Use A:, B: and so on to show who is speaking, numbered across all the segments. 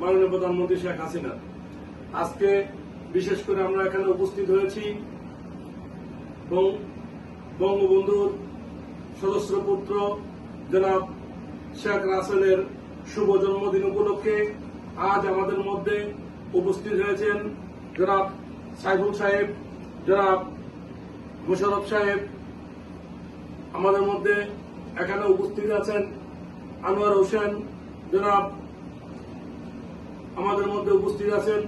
A: মাননীয় প্রধানমন্ত্রী শেখ হাসিনা। আজকে বিশেষ করে আমরা এখানে উপস্থিত হয়েছি বঙ্গবন্ধুর সদস্য পুত্র জনাব শেখ রাসেলের শুভ জন্মদিন উপলক্ষে আজ আমাদের মধ্যে উপস্থিত হয়েছেন জনাব সাইফুল সাহেব, জনাব মুশারফ সাহেব। আমাদের মধ্যে এখানে উপস্থিত আছেন আনোয়ার হোসেন, জনাব আমাদের মধ্যে উপস্থিত আছেন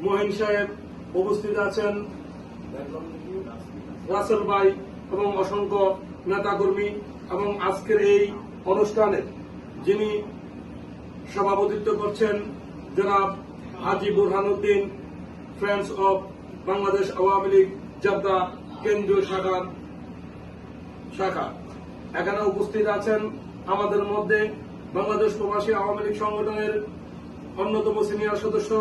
A: মহিন সাহেব, উপস্থিত আছেন রাসেল ভাই এবং অসংখ্য নেতাকর্মী এবং আজকের এই অনুষ্ঠানে যিনি সভাপতিত্ব করছেন জনাব হাজি বুরহানুদ্দিন ফ্রেন্ডস অব বাংলাদেশ আওয়ামী লীগ জব্দা কেন্দ্রীয় শাখার শাখা এখানে উপস্থিত আছেন আমাদের মধ্যে বাংলাদেশ প্রবাসী আওয়ামী লীগ সংগঠনের অন্যতম সিনিয়র সদস্য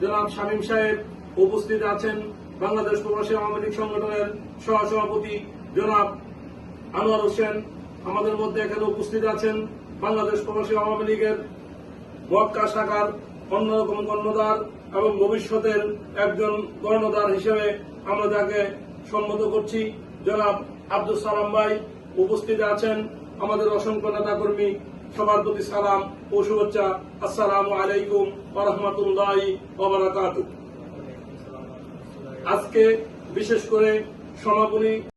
A: জনাব শামীম সাহেব উপস্থিত আছেন বাংলাদেশ প্রবাসী আওয়ামী লীগ সংগঠনের সহসভাপতি জনাব আনোয়ার হোসেন। আমাদের মধ্যে এখানে উপস্থিত আছেন বাংলাদেশ প্রবাসী আওয়ামী লীগের মক্কা শাখার অন্যরকম কর্ণধার এবং ভবিষ্যতের একজন কর্ণধার হিসেবে আমরা তাকে সম্মত করছি, জনাব আব্দুল সালাম ভাই উপস্থিত আছেন। আমাদের অসংখ্য নেতাকর্মী সবার প্রতি সালাম ও শুভেচ্ছা। আসসালামু আলাইকুম আরহামতুল্লাহ আজকে বিশেষ করে সমাপনী